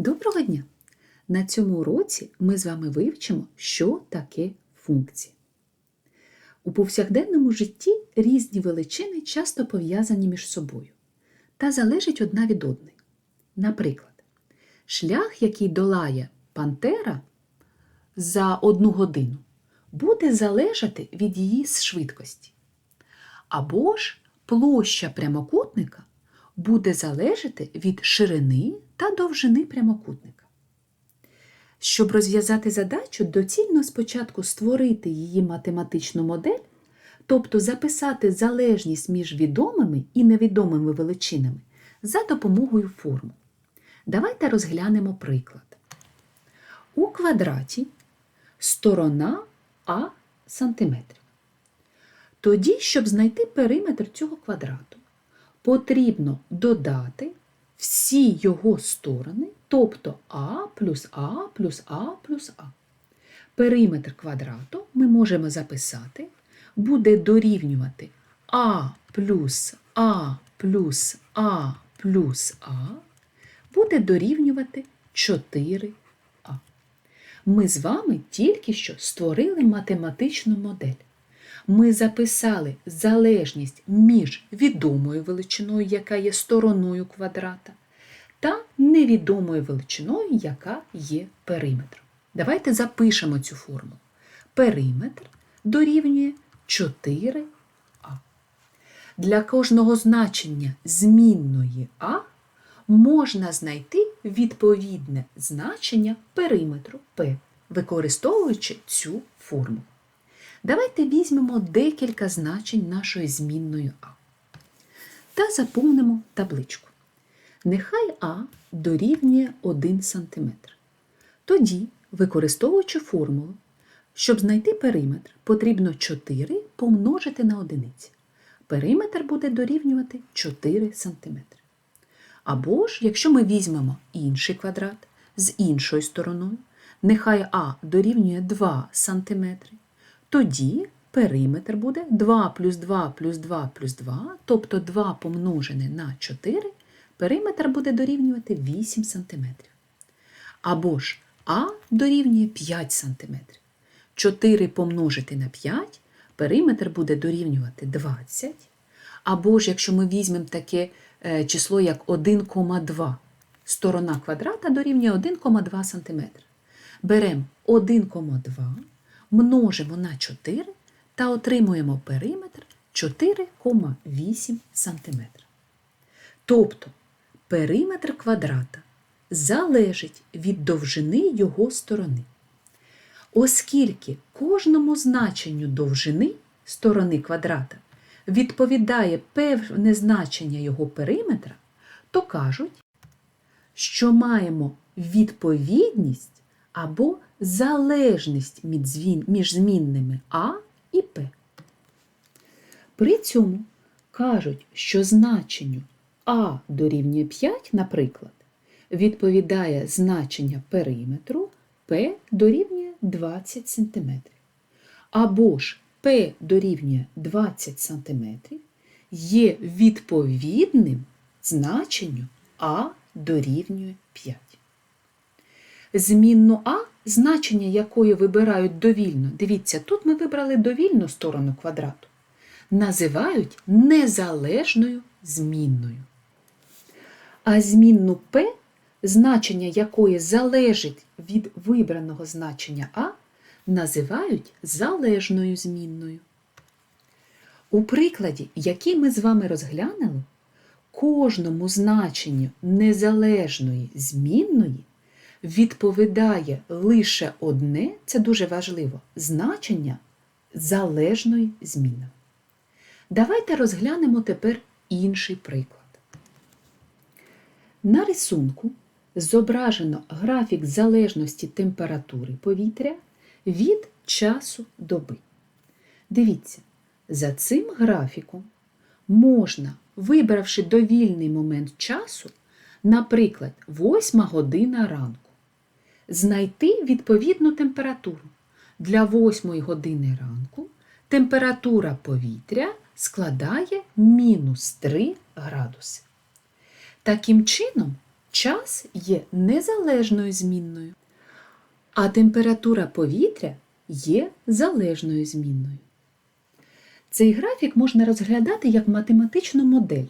Доброго дня! На цьому уроці ми з вами вивчимо, що таке функція. У повсякденному житті різні величини часто пов'язані між собою та залежать одна від одної. Наприклад, шлях, який долає пантера за одну годину, буде залежати від її швидкості. Або ж площа прямокутника буде залежати від ширини та довжини прямокутника. Щоб розв'язати задачу, доцільно спочатку створити її математичну модель, тобто записати залежність між відомими і невідомими величинами за допомогою формул. Давайте розглянемо приклад. У квадраті сторона А сантиметрів. Тоді, щоб знайти периметр цього квадрату, потрібно додати всі його сторони, тобто А плюс А плюс А плюс А. Периметр квадрату ми можемо записати, буде дорівнювати А плюс А плюс А плюс А, буде дорівнювати 4А. Ми з вами тільки що створили математичну модель ми записали залежність між відомою величиною, яка є стороною квадрата, та невідомою величиною, яка є периметром. Давайте запишемо цю формулу. Периметр дорівнює 4а. Для кожного значення змінної А можна знайти відповідне значення периметру P, використовуючи цю формулу. Давайте візьмемо декілька значень нашої змінної А. Та заповнимо табличку. Нехай А дорівнює 1 см. Тоді, використовуючи формулу, щоб знайти периметр, потрібно 4 помножити на одиниці. Периметр буде дорівнювати 4 см. Або ж, якщо ми візьмемо інший квадрат з іншою стороною, нехай А дорівнює 2 см. Тоді периметр буде 2 плюс 2 плюс 2 плюс 2, тобто 2 помножене на 4, периметр буде дорівнювати 8 см. Або ж А дорівнює 5 см. 4 помножити на 5, периметр буде дорівнювати 20. Або ж, якщо ми візьмемо таке е, число, як 1,2, сторона квадрата дорівнює 1,2 см. Беремо 1,2 множимо на 4 та отримуємо периметр 4,8 см. Тобто периметр квадрата залежить від довжини його сторони. Оскільки кожному значенню довжини сторони квадрата відповідає певне значення його периметра, то кажуть, що маємо відповідність або залежність між змінними А і П. При цьому кажуть, що значенню А дорівнює 5, наприклад, відповідає значення периметру П дорівнює 20 см. Або ж П дорівнює 20 см є відповідним значенню А дорівнює 5. Змінну А, значення якої вибирають довільно, дивіться, тут ми вибрали довільну сторону квадрату, називають незалежною змінною. А змінну П, значення якої залежить від вибраного значення А, називають залежною змінною. У прикладі, який ми з вами розглянули, кожному значенню незалежної змінної відповідає лише одне, це дуже важливо, значення залежної зміни. Давайте розглянемо тепер інший приклад. На рисунку зображено графік залежності температури повітря від часу доби. Дивіться, за цим графіком можна, вибравши довільний момент часу, наприклад, 8 година ранку, знайти відповідну температуру. Для 8 години ранку температура повітря складає мінус 3 градуси. Таким чином, час є незалежною змінною, а температура повітря є залежною змінною. Цей графік можна розглядати як математичну модель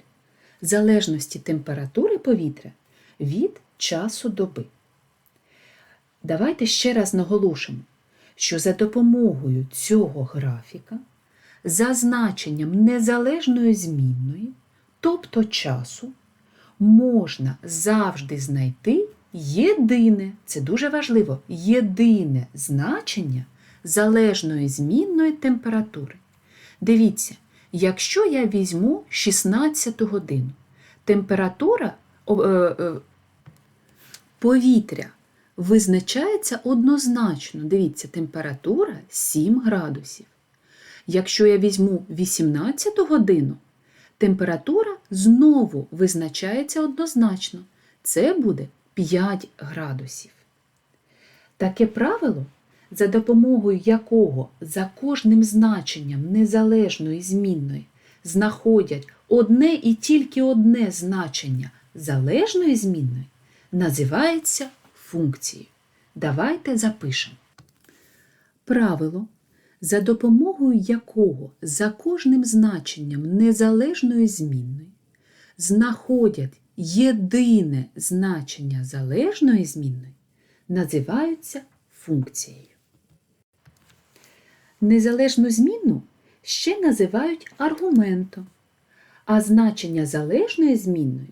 залежності температури повітря від часу доби. Давайте ще раз наголошимо, що за допомогою цього графіка за значенням незалежної змінної, тобто часу, можна завжди знайти єдине, це дуже важливо, єдине значення залежної змінної температури. Дивіться, якщо я візьму 16 годину, температура е, е, повітря визначається однозначно. Дивіться, температура 7 градусів. Якщо я візьму 18 годину, температура знову визначається однозначно. Це буде 5 градусів. Таке правило, за допомогою якого за кожним значенням незалежної змінної знаходять одне і тільки одне значення залежної змінної, називається функцією. Давайте запишемо. Правило, за допомогою якого за кожним значенням незалежної змінної знаходять єдине значення залежної змінної, називаються функцією. Незалежну змінну ще називають аргументом, а значення залежної змінної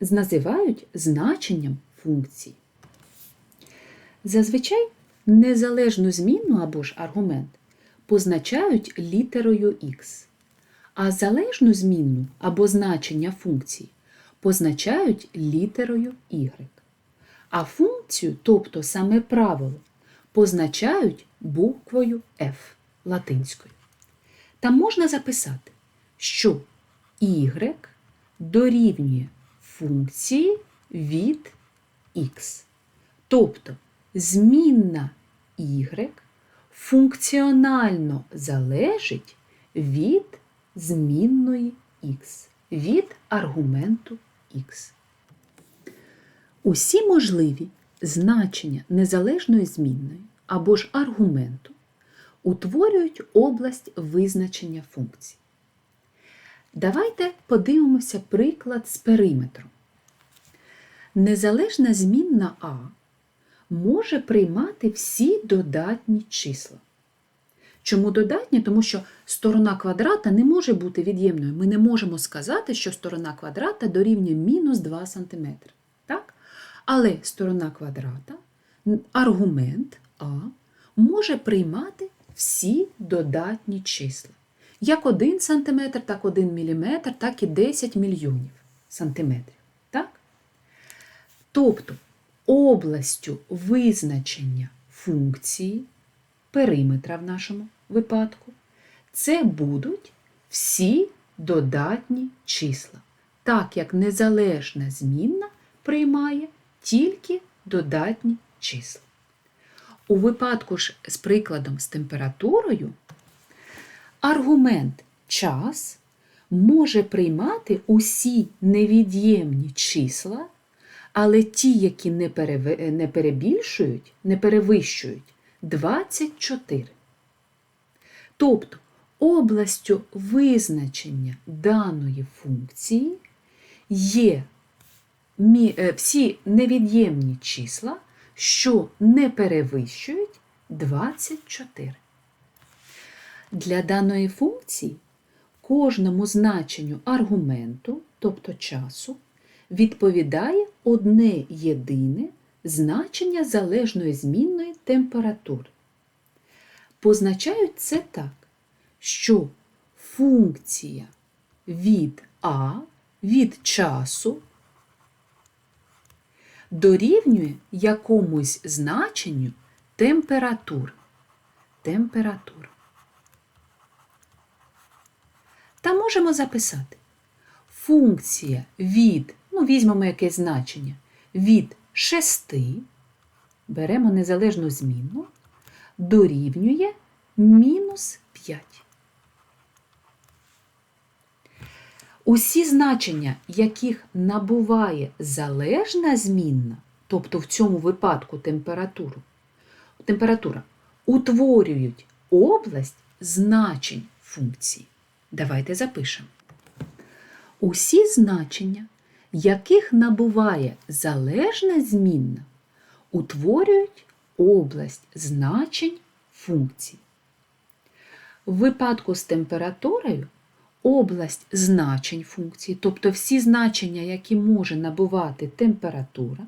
називають значенням функції. Зазвичай незалежну змінну або ж аргумент позначають літерою Х, а залежну змінну або значення функції позначають літерою Y. А функцію, тобто саме правило, позначають буквою F латинською. Там можна записати, що y дорівнює функції від x. Тобто змінна y функціонально залежить від змінної x, від аргументу x. Усі можливі значення незалежної змінної або ж аргументу утворюють область визначення функцій. Давайте подивимося приклад з периметром. Незалежна змінна А може приймати всі додатні числа. Чому додатні? Тому що сторона квадрата не може бути від'ємною. Ми не можемо сказати, що сторона квадрата дорівнює мінус 2 см. Так? Але сторона квадрата, аргумент А, може приймати всі додатні числа. Як 1 см, так 1 мм, так і 10 мільйонів сантиметрів. Так? Тобто областю визначення функції периметра в нашому випадку, це будуть всі додатні числа, так як незалежна змінна приймає тільки додатні числа. У випадку ж з прикладом з температурою, аргумент час може приймати усі невід'ємні числа, але ті, які не, не перебільшують, не перевищують 24. Тобто областю визначення даної функції є е, всі невід'ємні числа, що не перевищують 24. Для даної функції кожному значенню аргументу, тобто часу, відповідає одне єдине значення залежної змінної температури. Позначають це так, що функція від А від часу дорівнює якомусь значенню температур. Температура. Та можемо записати функція від, ну, візьмемо якесь значення, від 6, беремо незалежну змінну, дорівнює мінус 5. Усі значення, яких набуває залежна змінна, тобто в цьому випадку температуру, температура, утворюють область значень функції. Давайте запишемо. Усі значення, яких набуває залежна змінна, утворюють область значень функцій. В випадку з температурою область значень функції, тобто всі значення, які може набувати температура,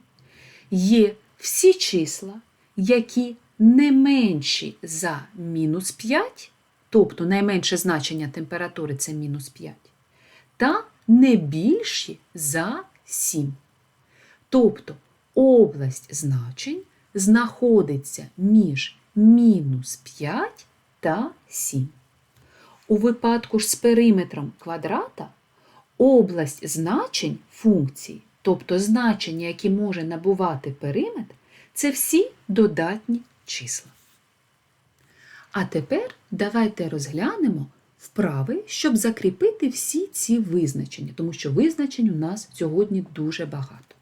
є всі числа, які не менші за мінус 5, тобто найменше значення температури це мінус 5, та не більші за 7. Тобто область значень знаходиться між мінус 5 та 7. У випадку ж з периметром квадрата область значень функцій, тобто значення, які може набувати периметр, це всі додатні числа. А тепер давайте розглянемо вправи, щоб закріпити всі ці визначення, тому що визначень у нас сьогодні дуже багато.